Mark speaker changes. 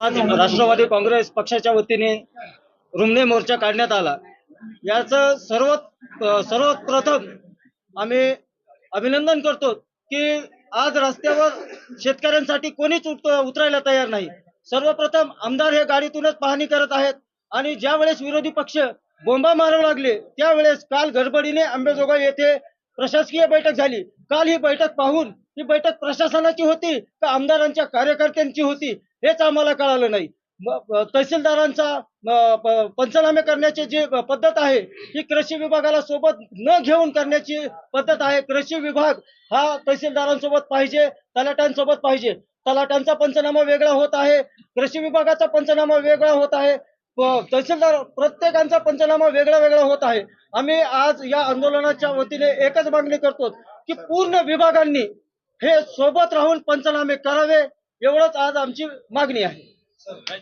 Speaker 1: आज राष्ट्रवादी काँग्रेस पक्षाच्या वतीने रुमणे मोर्चा काढण्यात आला. याचं सर्व सर्वप्रथम आम्ही अभिनंदन करतो की आज रस्त्यावर शेतकऱ्यांसाठी कोणीच उतरायला तयार नाही. सर्वप्रथम आमदार हे गाडीतूनच पाहणी करत आहेत आणि ज्या वेळेस विरोधी पक्ष बोंबा मारू लागले त्यावेळेस काल गडबडीने आंबेजोगाई येथे प्रशासकीय बैठक झाली. काल ही बैठक पाहून ही बैठक प्रशासनाची होती का आमदारांच्या कार्यकर्त्यांची होती हेच आम्हाला कळालं नाही. तहसीलदारांचा प- पंचनामे करण्याची जी पद्धत आहे ही कृषी विभागाला सोबत न घेऊन करण्याची पद्धत आहे. कृषी विभाग हा तहसीलदारांसोबत पाहिजे तलाट्यांसोबत पाहिजे. तलाट्यांचा पंचनामा वेगळा होत आहे कृषी विभागाचा पंचनामा वेगळा होत आहे तहसीलदार प्रत्येकांचा पंचनामा वेगळा वेगळा होत आहे. आम्ही आज या आंदोलनाच्या वतीने एकच मागणी करतो की पूर्ण विभागांनी हे सोबत राहून पंचनामे करावे एवढंच आज आमची मागणी आहे.